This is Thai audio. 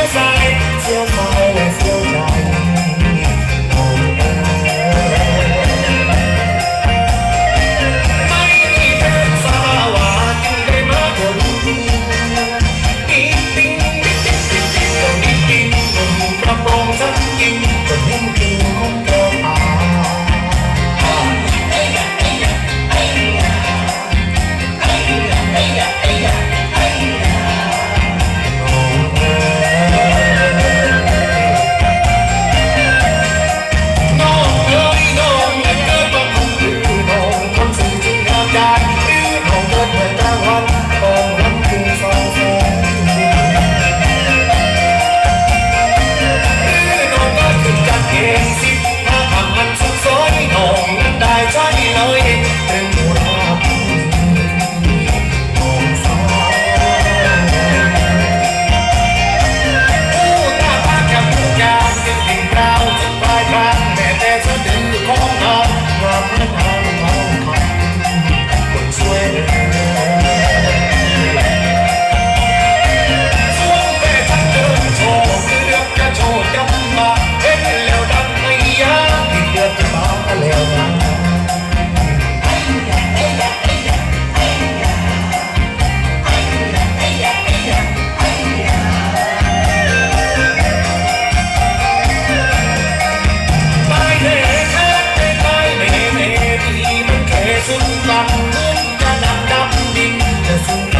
Cause I ฟังเหมือนกระดับดำดิ่งจะสูง